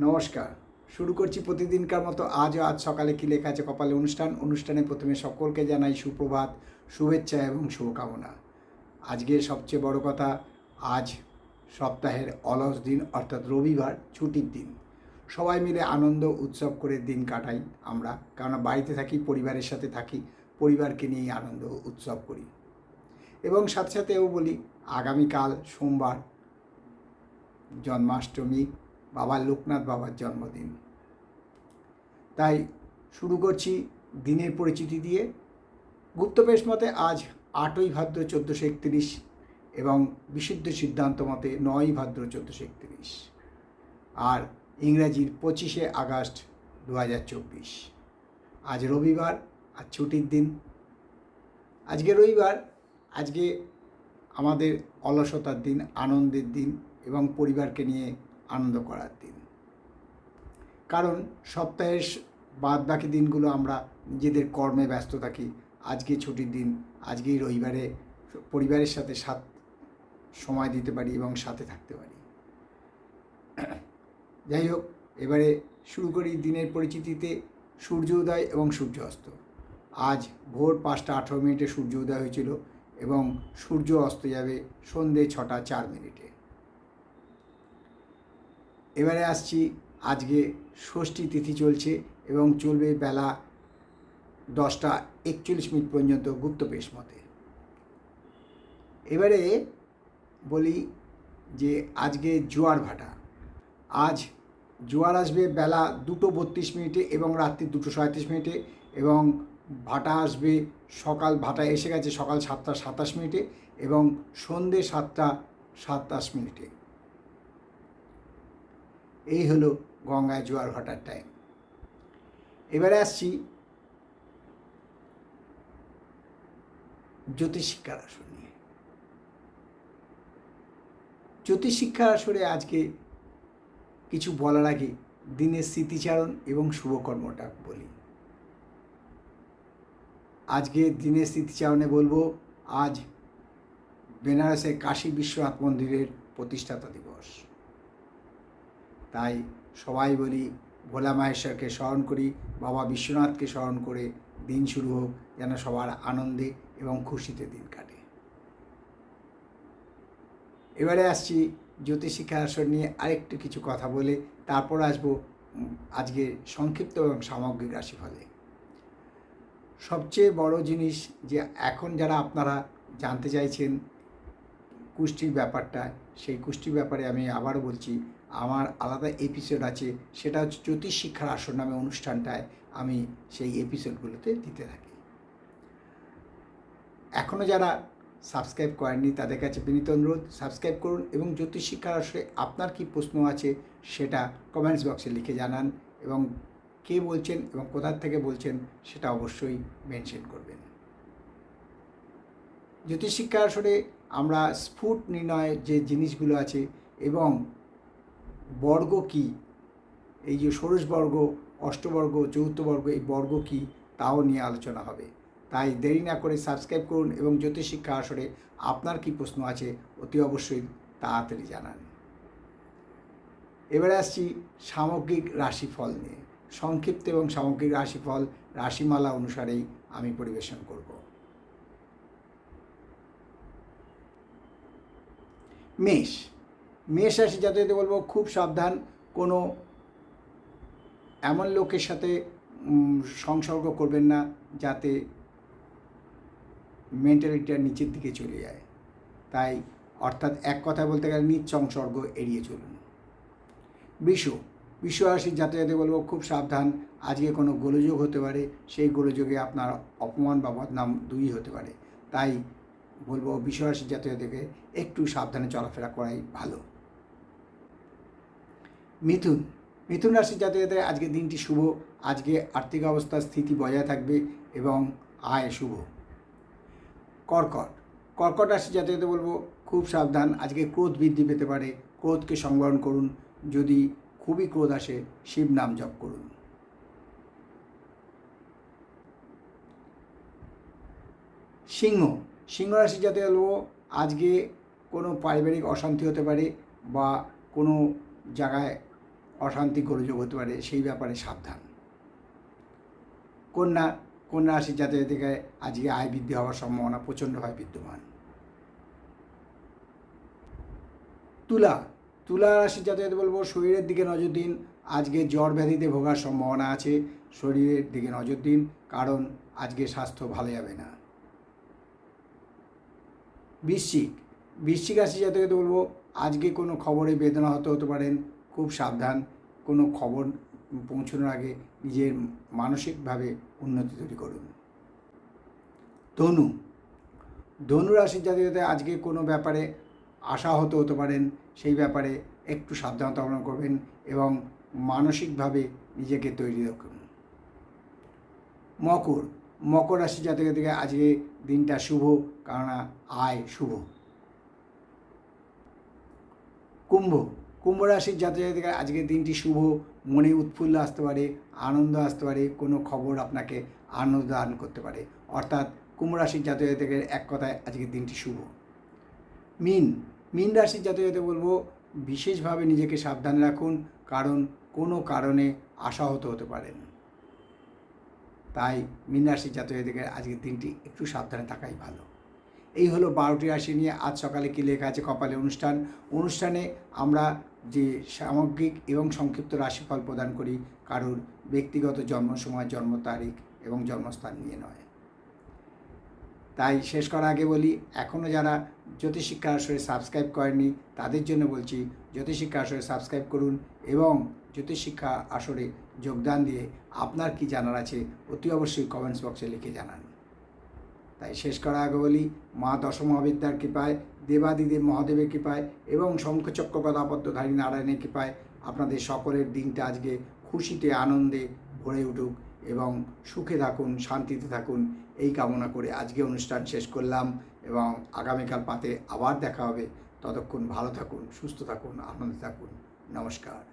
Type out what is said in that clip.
নমস্কার। শুরু করছি প্রতিদিনকার মতো আজও আজ সকালে কী লেখা আছে কপালে অনুষ্ঠান। অনুষ্ঠানে প্রথমে সকলকে জানাই সুপ্রভাত, শুভেচ্ছা এবং শুভকামনা। আজকে সবচেয়ে বড় কথা, আজ সপ্তাহের অলস দিন, অর্থাৎ রবিবার, ছুটির দিন। সবাই মিলে আনন্দ উৎসব করে দিন কাটাই আমরা। কারণ বাড়িতে থাকি, পরিবারের সাথে থাকি, পরিবারকে নিয়েই আনন্দ উৎসব করি। এবং সাথে সাথেও বলি, আগামীকাল সোমবার, জন্মাষ্টমী বাবা লোকনাথ বাবার জন্মদিন। তাই শুরু করছি দিনের পরিচিতি দিয়ে। গুপ্তবেশ মতে আজ আটই ভাদ্র চোদ্দোশো একত্রিশ এবং বিশুদ্ধ সিদ্ধান্ত মতে নয় ভাদ্র চোদ্দোশো একত্রিশ আর ইংরাজির পঁচিশে আগস্ট দু হাজার চব্বিশ। আজ রবিবার আর ছুটির দিন। আজকে রবিবার, আজকে আমাদের অলসতার দিন, আনন্দের দিন এবং পরিবারকে নিয়ে আনন্দ করার দিন। কারণ সপ্তাহের বাদ বাকি দিনগুলো আমরা নিজেদের কর্মে ব্যস্ত থাকি। আজকে ছুটির দিন, আজকেই রবিবারে পরিবারের সাথে সাথ সময় দিতে পারি এবং সাথে থাকতে পারি। যাই হোক, এবারে শুরু করি দিনের পরিচিতিতে সূর্য উদয় এবং সূর্য অস্ত। আজ ভোর পাঁচটা আঠেরো মিনিটে সূর্য উদয় হয়েছিল এবং সূর্য অস্ত যাবে সন্ধে ছটা চার মিনিটে। এবারে আসছি, আজকে ষষ্ঠী তিথি চলছে এবং চলবে বেলা দশটা একচল্লিশ মিনিট পর্যন্ত গুপ্ত গুপ্তবেশ মতে। এবারে বলি যে আজকে জোয়ার ভাটা। আজ জোয়ার আসবে বেলা দুটো বত্রিশ মিনিটে এবং রাত্রি দুটো সাঁত্রিশ মিনিটে এবং ভাটা আসবে সকাল, ভাটা এসে গেছে সকাল সাতটা সাতাশ মিনিটে এবং সন্ধে সাতটা সাতাশ মিনিটে। এই হলো গঙ্গায় জোয়ার ভাটার টাইম এবারে আসছি জ্যোতিষিক্ষার আসর নিয়ে। জ্যোতিষিক্ষার আসরে আজকে কিছু বলার আগে দিনের স্মৃতিচারণ এবং শুভকর্মটা বলি। আজকে দিনের স্মৃতিচারণে বলব, আজ বেনারসে কাশী বিশ্বনাথ মন্দিরের প্রতিষ্ঠাতা দিবস। তাই সবাই বলি, ভোলা মাহেশ্বরকে স্মরণ করি, বাবা বিশ্বনাথকে স্মরণ করে দিন শুরু হোক, যেন সবার আনন্দে এবং খুশিতে দিন কাটে। এবারে আসছি জ্যোতিষিক্ষা আসর নিয়ে আরেকটু কিছু কথা বলে, তারপর আসব আজকে সংক্ষিপ্ত এবং সামগ্রিক রাশিফলে। সবচেয়ে বড় জিনিস যে এখন যারা আপনারা জানতে চাইছেন কুষ্টির ব্যাপারটা, সেই কুষ্টির ব্যাপারে আমি আবারও বলছি, আমার আলাদা এপিসোড আছে, সেটা হচ্ছে জ্যোতিষ শিক্ষার আসর নামে অনুষ্ঠানটায় আমি সেই এপিসোডগুলোতে দিতে থাকি। এখনও যারা সাবস্ক্রাইব করেননি, তাদের কাছে বিনীত অনুরোধ সাবস্ক্রাইব করুন এবং জ্যোতিষ শিক্ষার আসরে আপনার কি প্রশ্ন আছে, সেটা কমেন্টস বক্সে লিখে জানান এবং কে বলছেন এবং কোথার থেকে বলছেন, সেটা অবশ্যই মেনশন করবেন। জ্যোতিষশিক্ষা আসরে আমরা স্ফুট নির্ণয়ের যে জিনিসগুলো আছে এবং বর্গ কি? এই যে ষোড়শ বর্গ অষ্টবর্গ চৌথ বর্গ, এই বর্গ কি? তাও নিয়ে আলোচনা হবে। তাই দেরি না করে সাবস্ক্রাইব করুন এবং জ্যোতিষশিক্ষা আসরে আপনার কি প্রশ্ন আছে অতি অবশ্যই তাড়াতাড়ি জানান। এবারে আসছি সামগ্রিক রাশিফল নিয়ে। সংক্ষিপ্ত এবং সামগ্রিক রাশিফল, রাশিমালা অনুসারেই আমি পরিবেশন করব। মেষ। মেষ রাশি জাতকদের বলব খুব সাবধান, কোনো এমন লোকের সাথে সংসর্গ করবেন না যাতে মেন্টালিটিটা নিচের দিকে চলে যায়। তাই অর্থাৎ এক কথা বলতে গেলে নিজ সংসর্গ এড়িয়ে চলুন। বিষ বিষ রাশির জাতকদের বলব খুব সাবধান, আজকে কোনো গোলযোগ হতে পারে, সেই গোলযোগে আপনার অপমান বা বদনাম দুই হতে পারে। তাই বলব বিশ্বরাশির জাতকদেরকে একটু সাবধানে চলাফেরা করাই ভালো। মিথুন মিথুন রাশির জাতকদের আজকে দিনটি শুভ, আজকে আর্থিক অবস্থার স্থিতি বজায় থাকবে এবং আয় শুভ। কর্কট কর্কট রাশির জাতকদের বলব খুব সাবধান, আজকে ক্রোধ বৃদ্ধি পেতে পারে, ক্রোধকে সংবরণ করুন, যদি খুবই ক্রোধ আসে, শিব নাম জপ করুন। সিংহ সিংহ রাশি যাতে হলো আজকে কোনো পারিবারিক অশান্তি হতে পারে বা কোনো জায়গায় অশান্তি গোলযোগ হতে পারে, সেই ব্যাপারে সাবধান। কন্যা কন্যা রাশির জাতক থেকে আজকে আয় বৃদ্ধি হওয়ার সম্ভাবনা প্রচণ্ডভাবে বিদ্যমান। তুলা তুলা রাশির জাতক বলব, শরীরের দিকে নজর দিন। আজকে জ্বর ব্যাধিতে ভোগার সম্ভাবনা আছে, শরীরের দিকে নজর দিন, কারণ আজকে স্বাস্থ্য ভালো যাবে না। বৃশ্চিক। বৃশ্চিক রাশি জাতকে বলব, আজকে কোনো খবরে বেদনা হতে হতে পারেন খুব সাবধান, কোনো খবর পৌঁছানোর আগে নিজের মানসিকভাবে উন্নতি তৈরি করুন। ধনু। ধনু রাশির জাতকে আজকে কোনো ব্যাপারে আশাহত হতে হতে পারেন সেই ব্যাপারে একটু সাবধানতা অবলম্বন করবেন এবং মানসিকভাবে নিজেকে তৈরি রাখুন। মকর। মকর রাশি জাতক থেকে আজকে দিনটা শুভ কেননা আয় শুভ। কুম্ভ। কুম্ভ রাশির জাতক থেকে আজকের দিনটি শুভ, মনে উৎফুল্ল আসতে পারে, আনন্দ আসতে পারে, কোনো খবর আপনাকে আনন্দ দান করতে পারে। অর্থাৎ কুম্ভ রাশির জাতক থেকে এক কথায় আজকের দিনটি শুভ। মিন। মিন রাশির জাতক বলব, বিশেষভাবে নিজেকে সাবধানে রাখুন, কারণ কোনো কারণে আশাহত হতে পারেন। তাই মিন রাশির জাতকদের আজকের দিনটি একটু সাবধানে থাকাই ভালো। এই হলো বারোটি রাশি নিয়ে আজ সকালে কী লেখা আছে কপালে অনুষ্ঠান। অনুষ্ঠানে আমরা যে সামগ্রিক এবং সংক্ষিপ্ত রাশিফল প্রদান করি, কারোর ব্যক্তিগত জন্ম সময়, জন্ম তারিখ এবং জন্মস্থান নিয়ে নয়। তাই শেষ করার আগে বলি এখনও যারা জ্যোতিষিক্ষা আসরে সাবস্ক্রাইব করেননি, তাদের জন্য বলছি জ্যোতিষিক্ষা আসরে সাবস্ক্রাইব করুন এবং জ্যোতিষিক্ষা আসরে যোগদান দিয়ে আপনার কি জানার আছে, অতি অবশ্যই কমেন্টস বক্সে লিখে জানান। তাই শেষ করার আগে বলি মা দশমহাবিদ্যার কৃপায়, দেবাদিদেব মহাদেবের কৃপায় এবং শঙ্খচক্র গদাপদ্মধারী নারায়ণের কৃপায় আপনাদের সকলের দিনটা আজকে খুশিতে, আনন্দে ভরে উঠুক এবং সুখে থাকুন, শান্তিতে থাকুন। এই কামনা করে আজকে অনুষ্ঠান শেষ করলাম এবং আগামীকাল পাতে আবার দেখা হবে। ততক্ষণ ভালো থাকুন, সুস্থ থাকুন, আনন্দে থাকুন। নমস্কার।